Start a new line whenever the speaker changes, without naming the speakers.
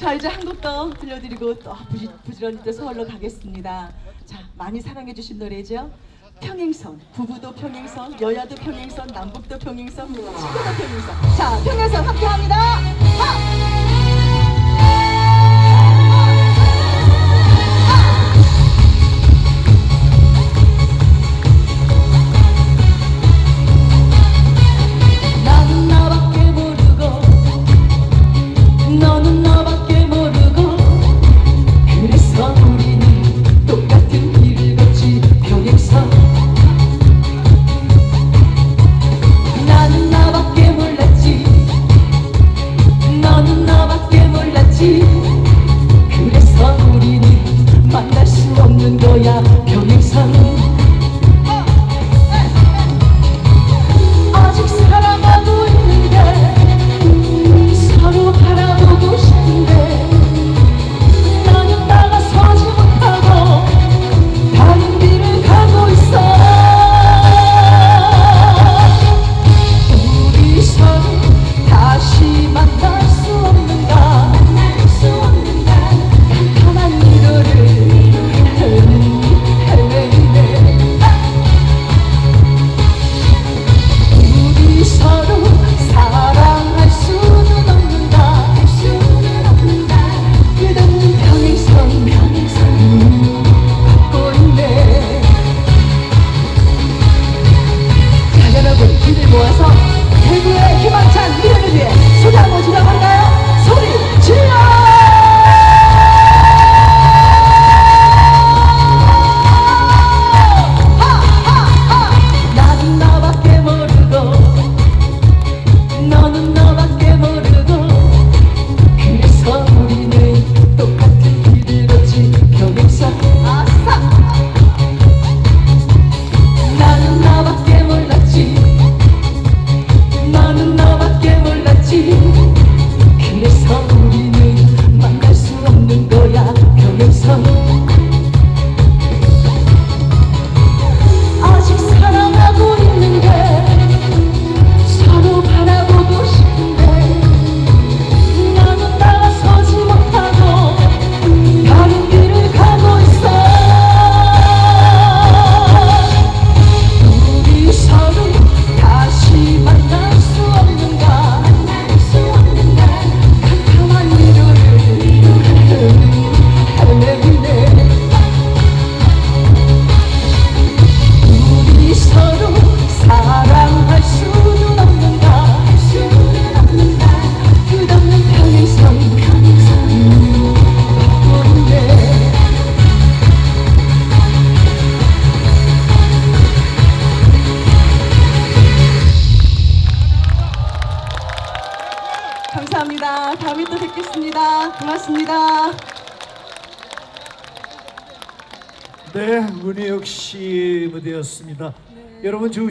자 이제 한 곡 더 들려드리고 또 아, 부지, 부지런히 또 서울로 가겠습니다. 자 많이 사랑해주신 노래죠. 평행선 부부도 평행선 여야도 평행선 남북도 평행선 친구도 평행선 자 평행선 함께합니다. 감사합니다. 다음에 또 뵙겠습니다. 고맙습니다.
네, 문희혁 씨 무대였습니다. 네. 여러분 좋으시죠?